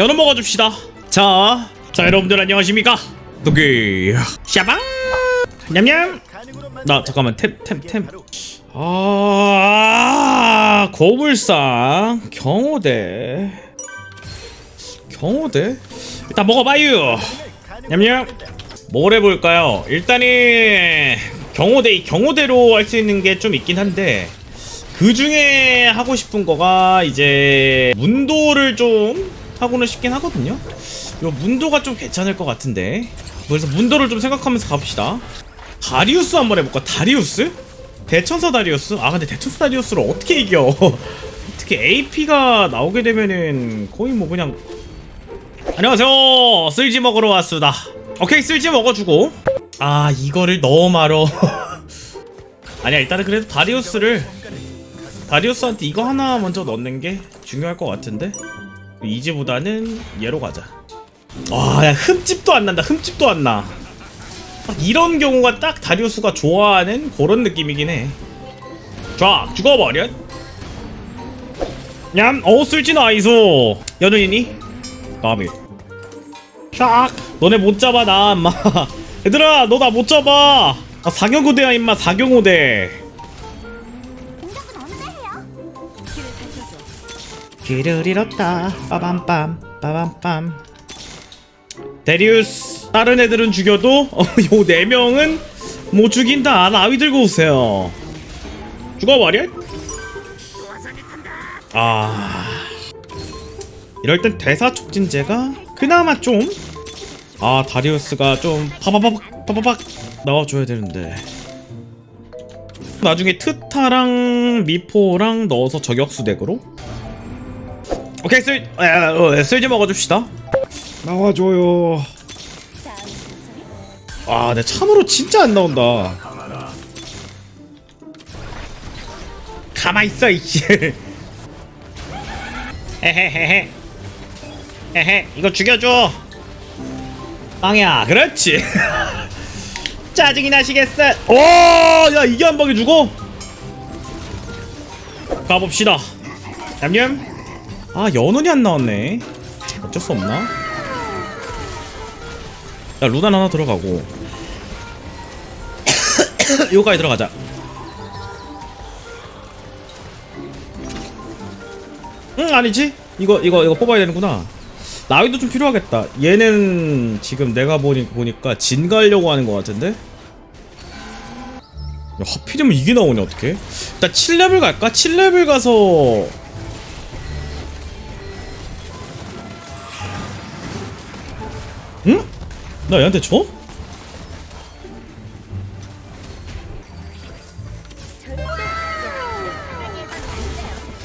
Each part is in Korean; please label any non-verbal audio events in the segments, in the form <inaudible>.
연어 먹어줍시다. 자, 자 여러분들 안녕하십니까? 도기 샤방! 냠냠! 나 잠깐만 템템템. 아 고물상 경호대. 경호대? 일단 먹어봐요. 냠냠. 뭘 해볼까요? 일단은 경호대 경호대로 할 수 있는 게 좀 있긴 한데 그 중에 하고 싶은 거가 이제 문도를 좀 하고는 싶긴 하거든요. 요 문도가 좀 괜찮을 것 같은데. 그래서 문도를 좀 생각하면서 가봅시다. 다리우스 한번 해볼까? 다리우스? 대천사 다리우스? 아 근데 대천사 다리우스를 어떻게 이겨? <laughs> 특히 AP가 나오게 되면은 거의 뭐 그냥 안녕하세요 쓸지 먹으러 왔습니다 오케이 쓸지 먹어주고 아 이거를 너무 말어 <laughs> 아니야 일단은 그래도 다리우스를 다리우스한테 이거 하나 먼저 넣는 게 중요할 것 같은데 이즈보다는 얘로 가자. 와야 흠집도 안 난다 흠집도 안나. 딱 이런 경우가 딱 다리우스가 좋아하는 그런 느낌이긴 해쫙 죽어버려. 냠 어우 쓸지 나이소. 연우이니? 까비. 샥. 너네 못 잡아 나 엄마. <laughs> 얘들아 너 나 못 잡아. 아 사경고대야 임마 사경고대 길을 잃었다. 빠밤빰 빠밤빰. 데리우스 다른 애들은 죽여도 어, 요네 명은 못 죽인다. 나위 들고 오세요. 죽어버려 아. 이럴 땐 대사 촉진제가 그나마 좀 아 다리우스가 좀 파바박 파바박 나와줘야 되는데. 나중에 트타랑 미포랑 넣어서 저격수 덱으로 오케이 쓸 아, 어, 쓸지 먹어줍시다 나와줘요. 아, 내 참으로 진짜 안 나온다. 가만 있어 이씨. <laughs> 헤헤헤헤. 헤헤, 이거 죽여줘. 빵야, 그렇지. <laughs> 짜증이 나시겠어. 오, 야 이게 한 방에 죽어? 가봅시다. 냠냠. 아, 연운이 안 나왔네. 어쩔 수 없나? 야 루단 하나 들어가고. <coughs> 요까지 들어가자. 응 아니지? 이거 이거 이거 뽑아야 되는구나. 나위도 좀 필요하겠다. 얘는 지금 내가 보니, 보니까 진 가려고 하는 것 같은데? 야, 하필이면 이게 나오냐 어떻게? 일단 7레벨 갈까? 7레벨 가서 응? 나 얘한테 줘?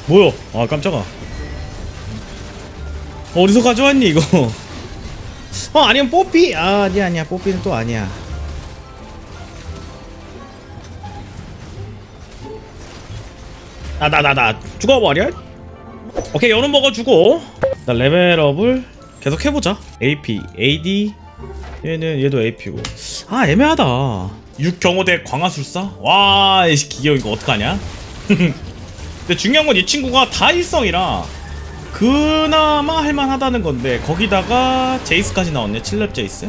뭐야? 아 깜짝아. 어디서 가져왔니 이거? <laughs> 어 아니면 뽀삐? 아 아니야 아니야 뽀삐는 또 아니야. 나나 나 나 죽어버려? 오케이 연은 먹어주고 나 레벨업을 계속 해보자. AP, AD 얘는 얘도 AP고. 아 애매하다. 6경호대 광화술사? 와 이씨 기경 이거 어떡하냐? <laughs> 근데 중요한 건 이 친구가 다일성이라 그나마 할만하다는 건데 거기다가 제이스까지 나왔네. 7렙 제이스.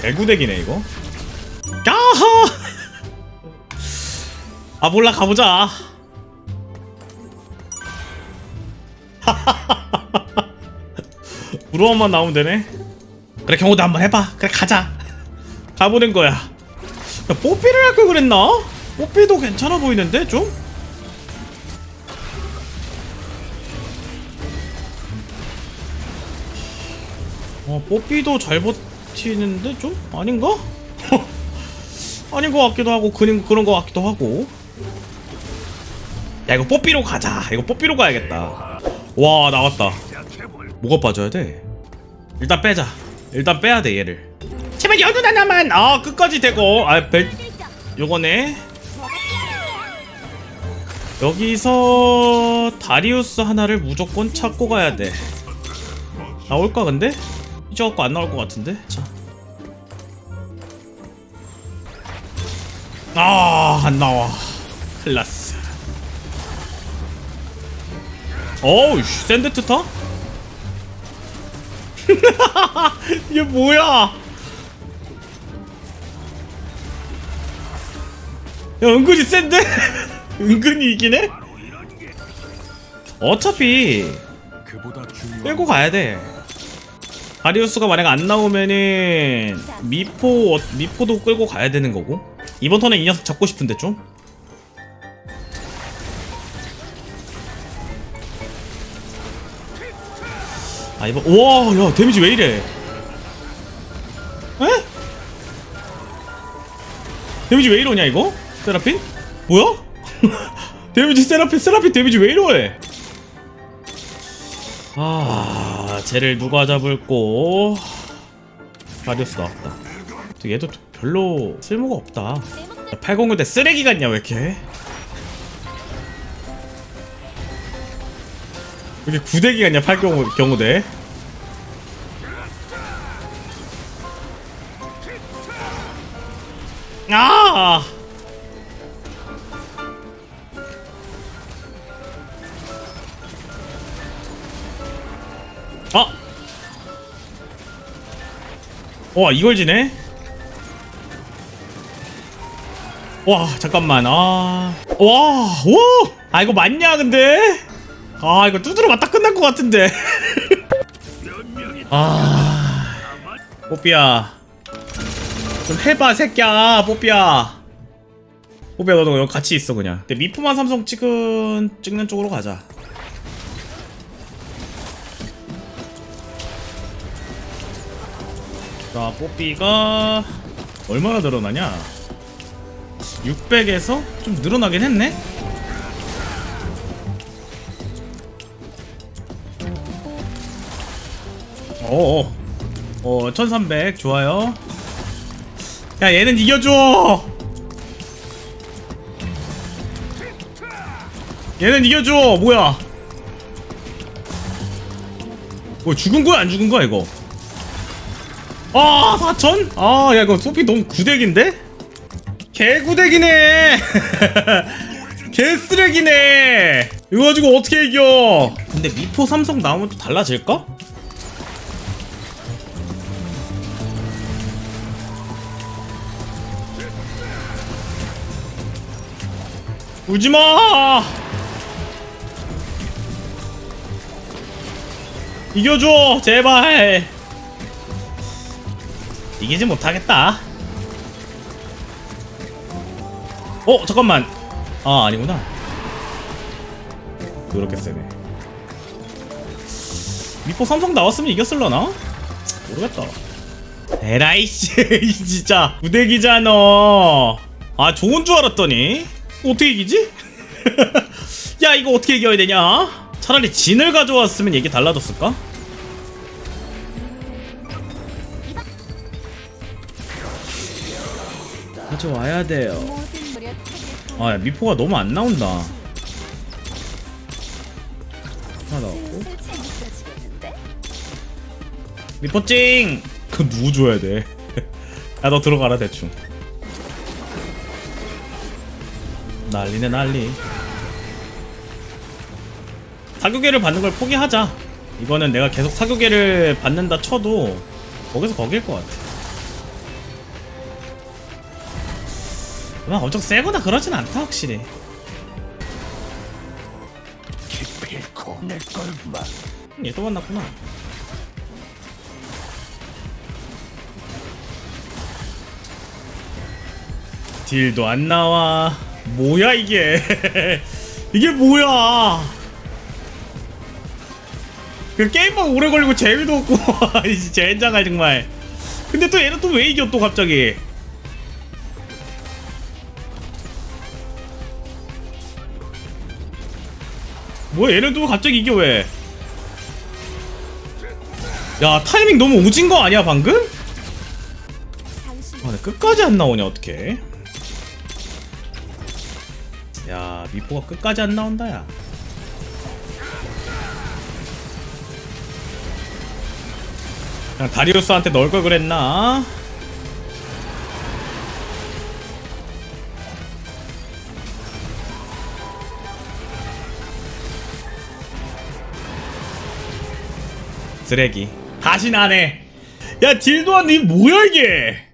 개구대기네 이거. 야하 <laughs> 아 몰라 가보자 <laughs> 우로원만 나오면 되네 그래 경호도 한번 해봐 그래 가자 가보는 거야 야, 뽀삐를 할 걸 그랬나? 뽀삐도 괜찮아 보이는데 좀? 어 뽀삐도 잘 버티는데 좀? 아닌가? <laughs> 아닌 것 같기도 하고 그런, 그런 것 같기도 하고 야 이거 뽀삐로 가자 이거 뽀삐로 가야겠다 와 나왔다 뭐가 빠져야 돼? 일단 빼자 일단 빼야 돼 얘를 제발 연운 하나만 아 끝까지 되고 아벨 요거네 여기서 다리우스 하나를 무조건 찾고 가야 돼 나올까 근데? 이제 갖고 안 나올 것 같은데 자. 아, 안 나와. 클라스. 어우 씨, 샌드 투터? <laughs> 이게 뭐야 야 은근히 센데? <laughs> 은근히 이기네? 어차피 끌고 가야 돼 다리우스가 만약 안 나오면은 미포 어- 미포도 끌고 가야 되는 거고 이번 턴에 이 녀석 잡고 싶은데 좀 아 이번 와야 데미지 왜 이래 에? 데미지 왜 이러냐 이거? 세라핀? 뭐야? <laughs> 데미지 세라핀 세라핀 데미지 왜 이러해 아 쟤를 누가 잡을꼬 바디오스 나왔다 또 얘도 별로 쓸모가 없다 809대 쓰레기 같냐 왜 이렇게 이렇게 구대기 같냐 8경우 경우대 아 아! 와 이걸 지네? 와 잠깐만 아... 와! 오! 아 이거 맞냐 근데? 아 이거 두드려 맞다 끝날 것 같은데. <laughs> 아... 뽀삐야. 좀 해봐 새끼야. 뽀삐야. 뽀삐야 너도 여기 같이 있어 그냥. 근데 미포만 삼성 찍은 찍는 쪽으로 가자. 자, 뽀삐가 얼마나 늘어나냐? 600에서 좀 늘어나긴 했네? 어어. 어, 1300 좋아요. 야 얘는 이겨줘! 얘는 이겨줘! 뭐야? 뭐 죽은 거야? 안 죽은 거야 이거? 아 4천? 아야 이거 소피 너무 구대기인데? 개구대기네! <laughs> 개쓰레기네! 이거 가지고 어떻게 이겨? 근데 미포 삼성 나오면 또 달라질까? 울지마 이겨줘 제발 이기지 못하겠다. 어 잠깐만. 아 아니구나. 그렇게 세네. 미포 삼성 나왔으면 이겼을라나? 모르겠다. 에라이씨 <laughs> 진짜 무대기잖아. 아 좋은 줄 알았더니 어떻게 이기지? <laughs> 야 이거 어떻게 이겨야 되냐? 차라리 진을 가져왔으면 얘기 달라졌을까? 가져와야 돼요. 아, 야, 미포가 너무 안 나온다. 하나 나왔고. 미포찡! 그거 누구 줘야 돼? <laughs> 야, 너 들어가라, 대충. 난리네, 난리. 사교계를 받는 걸 포기하자. 이거는 내가 계속 사교계를 받는다 쳐도 거기서 거길 것 같아. 막 엄청 세거나 그러진 않다, 확실히. 얘또 만났구나. 딜도 안 나와. 뭐야 이게? <laughs> 이게 뭐야? 그 게임만 오래 걸리고 재미도 없고 <laughs> 이 젠장할 정말. 근데 또 얘는 또 왜 이겨 또 갑자기? 뭐야 얘는 또 갑자기 이겨 왜? 야 타이밍 너무 오진 거 아니야 방금? 아, 근데 끝까지 안 나오냐 어떻게? 미포가 끝까지 안 나온다 야. 그냥 다리우스한테 넣을 걸 그랬나? 쓰레기 다시 나네 야 딜도안 이 뭐야 이게